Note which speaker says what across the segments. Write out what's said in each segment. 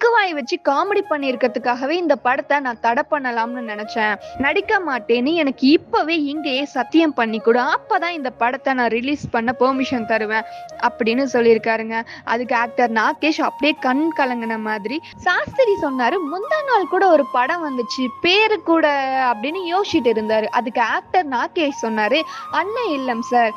Speaker 1: திக்குவாய் வச்சு காமெடி பண்ணியிருக்கிறதுக்காகவே இந்த படத்தை நான் தடை பண்ணலாம்னு நினைச்சேன். நடிக்க மாட்டேன்னு எனக்கு இப்பவே இங்கேயே சத்தியம் பண்ணி கொடு. அப்பதான் இந்த படத்தை நான் ரிலீஸ் பண்ண பெர்மிஷன் தருவேன் அப்படின்னு சொல்லியிருக்காருங்க. அதுக்கு ஆக்டர் நாகேஷ் அப்படியே கண் கலங்கின மாதிரி. சாஸ்திரி சொன்னாரு முந்தா நாள் கூட ஒரு படம் வந்துச்சு பேரு கூட அப்படின்னு யோசிச்சுட்டு இருந்தாரு. அதுக்கு ஆக்டர் நாகேஷ் சொன்னாரு அண்ணன் இல்லம் சார்.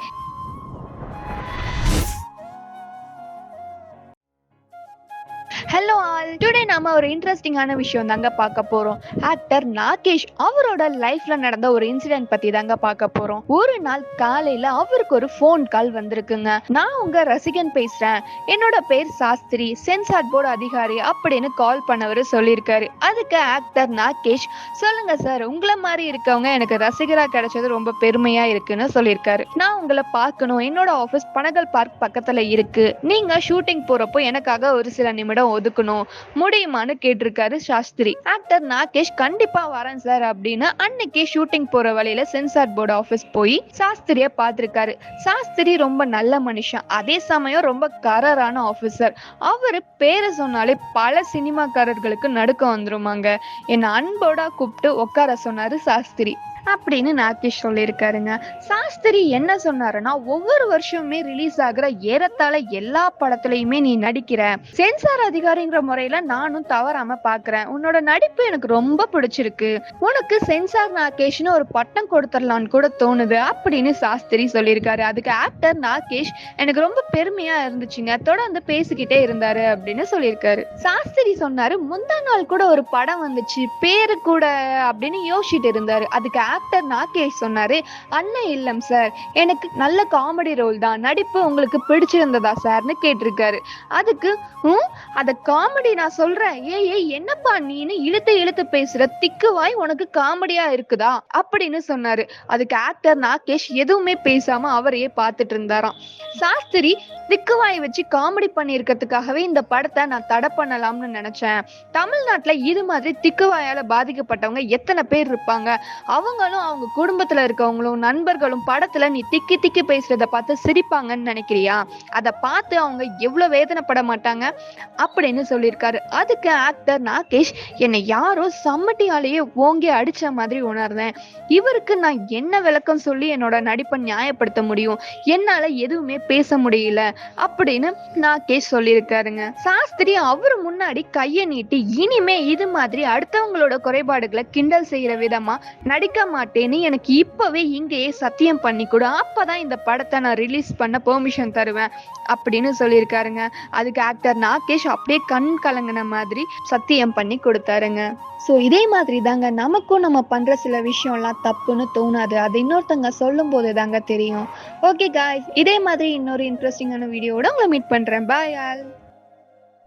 Speaker 1: ஆல் டுடே நாம ஒரு இன்ட்ரெஸ்டிங்கான விஷயம் தாங்க பார்க்க போறோம். ஆக்டர் நாகேஷ் அவரோட லைஃப்ல நடந்த ஒரு இன்சிடென்ட் பத்தி தாங்க பார்க்க போறோம். ஒரு நாள் காலையில அவருக்கு ஒரு ஃபோன் கால் வந்திருக்குங்க. நான் உங்க ரசிகன் பேசுறேன். என்னோட பேர் சாஸ்திரி. சென்சார் போர்டு அதிகாரி அப்படின்னு கால் பண்ணவர் சொல்லியிருக்காரு. அதுக்கு ஆக்டர் நாகேஷ் சொல்லுங்க சார் உங்களை மாதிரி இருக்கவங்க எனக்கு ரசிகரா கிடைச்சது ரொம்ப பெருமையா இருக்குன்னு சொல்லியிருக்காரு. நான் உங்களை பார்க்கணும். என்னோட ஆஃபீஸ் பனகல் பார்க் பக்கத்துல இருக்கு. நீங்க ஷூட்டிங் போறப்போ எனக்காக ஒரு சில நிமிடம் ஒதுக்கணும். முடியுமான்னு கேட்டிருக்காரு சாஸ்திரி. ஆக்டர் நாகேஷ் கண்டிப்பா வரேன் சார் அப்படின்னு அன்னைக்கே ஷூட்டிங் போற வழியில சென்சார் போர்டு ஆபீஸ் போய் சாஸ்திரிய பார்த்திருக்காரு. சாஸ்திரி ரொம்ப நல்ல மனுஷன். அதே சமயம் ரொம்ப கரரான ஆபீசர் அவரு பேரை சொன்னாலே பல சினிமாக்காரர்களுக்கு நடுக்கம் வந்துருமாங்க. என்னை அன்போட கூப்பிட்டு உட்கார சொன்னாரு சாஸ்திரி. அப்படின்னு நாகேஷ் சொல்லியிருக்காருங்க. சாஸ்திரி என்ன சொன்னாருன்னா ஒவ்வொரு வருஷமுமே ரிலீஸ் ஆகிற ஏறத்தாழ எல்லா படத்துலயுமே நீ நடிக்கிற. சென்சார் அதிகாரிங்கிற முறையில நானும் தவறாம பாக்குறேன். உன்னோட நடிப்பு எனக்கு ரொம்ப பிடிச்சிருக்கு. உனக்கு சென்சார் நாகேஷ்னு ஒரு பட்டம் கொடுத்துடலான்னு கூட தோணுது அப்படின்னு சாஸ்திரி சொல்லியிருக்காரு. அதுக்கு ஆக்டர் நாகேஷ் எனக்கு ரொம்ப பெருமையா இருந்துச்சுங்க. தொடர்ந்து பேசிக்கிட்டே இருந்தாரு அப்படின்னு சொல்லியிருக்காரு. சாஸ்திரி சொன்னாரு முந்தா நாள் கூட ஒரு படம் வந்துச்சு பேரு கூட அப்படின்னு யோசிச்சுட்டு இருந்தாரு. அதுக்கு ஆக்டர் நாகேஷ் சொன்னாரு அண்ணன் இல்லம் சார் எனக்கு நல்ல காமெடி ரோல் தான். நடிப்பு உங்களுக்கு பிடிச்சிருந்ததா சார்னு கேட்டிருக்காரு. அதுக்கு ம் அத காமெடி நான் சொல்றேன். ஏய் ஏய் என்னப்பா நீன்னு இழுத்து இழுத்து பேசுற திக்குவாய் உனக்கு காமெடியா இருக்குதா? அப்படின்னு சொன்னாரு. அதுக்கு ஆக்டர் நாகேஷ் எதுவுமே பேசாம அவரையே பார்த்துட்டு இருந்தாராம். சாஸ்திரி திக்குவாய் வச்சு காமெடி பண்ணியிருக்கிறதுக்காகவே இந்த படத்தை நான் தடை பண்ணலாம்னு நினைச்சேன். தமிழ்நாட்டுல இது மாதிரி திக்குவாயால பாதிக்கப்பட்டவங்க எத்தனை பேர் இருப்பாங்க? அவங்க அவங்களும் அவங்க குடும்பத்துல இருக்கவங்களும் நண்பர்களும் படத்துல நீ திக்கி திக்கி பேசுறத பார்த்து சிரிப்பாங்கன்னு நினைக்கிறியா? அதை பார்த்து அவங்க எவ்வளவு வேதனைப்பட மாட்டாங்க? அப்படின்னு சொல்லியிருக்காரு. அதுக்கு ஆக்டர் நாகேஷ் என்னை யாரோ சம்மட்டியாலேயே ஓங்கி அடிச்ச மாதிரி உணர்ந்தேன் இவருக்கு நான் என்ன விளக்கம் சொல்லி என்னோட நடிப்பை நியாயப்படுத்த முடியும்? என்னால எதுவுமே பேச முடியல. அப்படின்னு நாகேஷ் சொல்லியிருக்காருங்க. சாஸ்திரி அவர் முன்னாடி கையை நீட்டி இனிமே இது மாதிரி அடுத்தவங்களோட குறைபாடுகளை கிண்டல் செய்யற விதமா நடிக்க மாட்டேன்னு எனக்கு இப்பவே இங்கேயே சத்தியம் பண்ணி கொடு. அப்பதான் இந்த படத்தை நான் ரிலீஸ் பண்ண பெர்மிஷன் தருவேன் அப்படின்னு சொல்லியிருக்காருங்க. அதுக்கு ஆக்டர் நாகேஷ் அப்படியே கண் கலங்கின மாதிரி சத்தியம் பண்ணி கொடுத்தாருங்க. ஸோ இதே மாதிரி தாங்க நமக்கும் நம்ம பண்ற சில விஷயம்லாம் தப்புன்னு தோணாது. அது இன்னொருத்தங்க சொல்லும் போது தாங்க தெரியும். ஓகே காய்ஸ் இதே மாதிரி இன்னொரு இன்ட்ரெஸ்டிங்கான வீடியோட உங்களை மீட் பண்றேன். பாய் ஆல்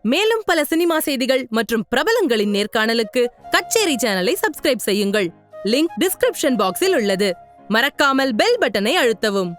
Speaker 2: மேலும் பல சினிமா செய்திகள் மற்றும் பிரபலங்களின் நேர்காணலுக்கு கச்சேரி சேனலை சப்ஸ்கிரைப் செய்யுங்கள். லிங்க் டிஸ்கிரிப்ஷன் பாக்ஸில் உள்ளது. மறக்காமல் பெல் பட்டனை அழுத்தவும்.